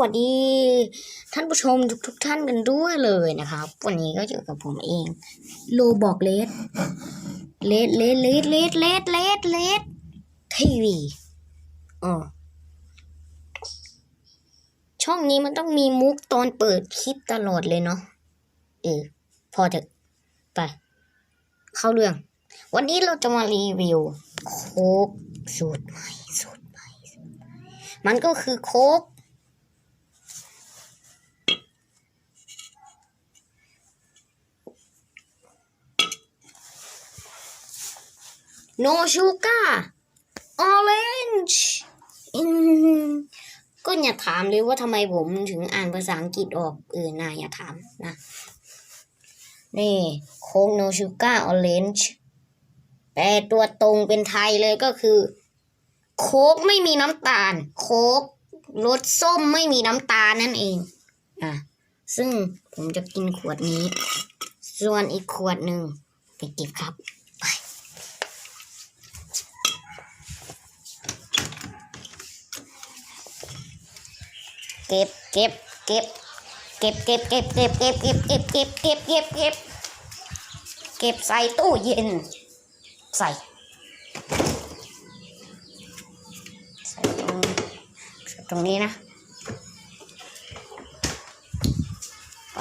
วัสดี ท่านผู้ชมทุกทุกท่านกันด้วยเลยนะครับ วันนี้ก็อยู่กับผมเองโลบอกเลสเลสเลสเลสเลสเลสเลสเลสทีวีอ๋อช่องนี้มันต้องมีมุกตอนเปิดคลิปตลอดเลยเนาะเออพอจะไป เข้าเรื่อง วันนี้เราจะมารีวิวโค้กสูตรใหม่สูตรใหม่สูตรใหม่มันก็คือโค้ก โนชูการ์ออเรนจ์ก็อย่าถามเลยว่าทำไมผมถึงอ่านภาษาอังกฤษออกเออน่าอย่าถามนะ นี่โค้กโนชูการ์ออเรนจ์แปลตัวตรงเป็นไทยเลยก็คือ โค้กไม่มีน้ำตาล โค้กรสส้มไม่มีน้ำตาลนั่นเองอะซึ่งผมจะกินขวดนี้ ส่วนอีกขวดหนึ่งไปเก็บครับ เก็บเก็บเก็บเก็บเก็บเก็บเก็บเก็บเก็บเก็บเก็บเก็บเก็บเก็บเก็บใส่ตู้เย็น ใส่ใส่ตรงตรงนี้นะไป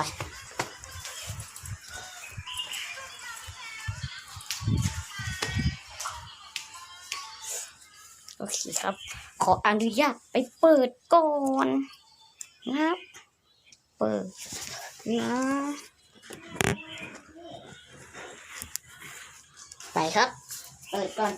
โอเคครับ ขออนุญาตไปเปิดก่อน นะครับ เปิดนะไปครับ เปิดก่อน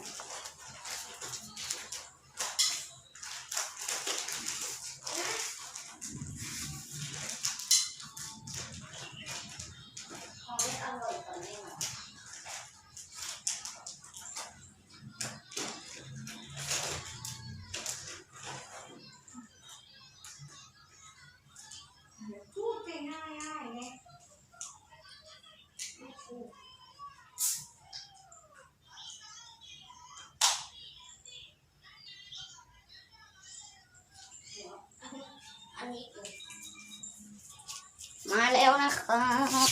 มาแล้วนะครับ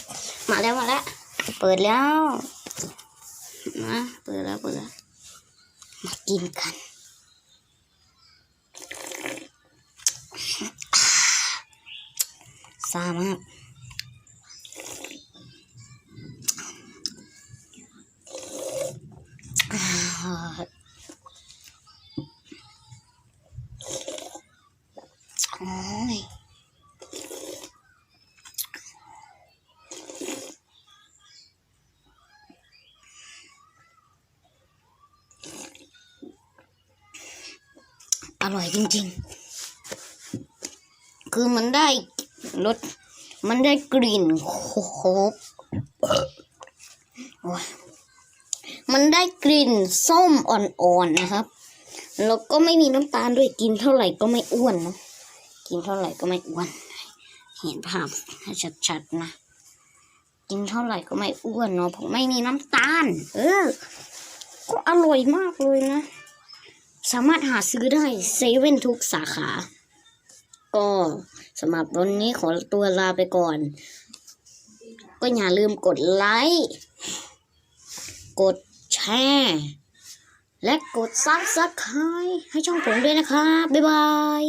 มาแล้วมาแล้ว เปิดแล้วมาเปิดแล้วเปิดแล้วมากินกันซามากอ่าโอ้ย ร่อยจริง ๆ คือมันได้รสมันได้กลิ่นโคกมันได้กลิ่นส้มอ่อนๆนะครับ แล้วก็ไม่มีน้ำตาลด้วยกินเท่าไหร่ก็ไม่อ้วนนะกินเท่าไหร่ก็ไม่อ้วน เห็นภาพให้ชัดๆนะกินเท่าไหร่ก็ไม่อ้วนเนาะเพราะไม่มีน้ำตาล เออ ก็อร่อยมากเลยนะ สามารถหาซื้อได้เซเว่นทุกสาขา ก็สำหรับวันนี้ขอตัวลาไปก่อน ก็อย่าลืมกดไลค์ กดแชร์ และกดซับสไครต์ให้ช่องผมด้วยนะครับ บ๊ายบาย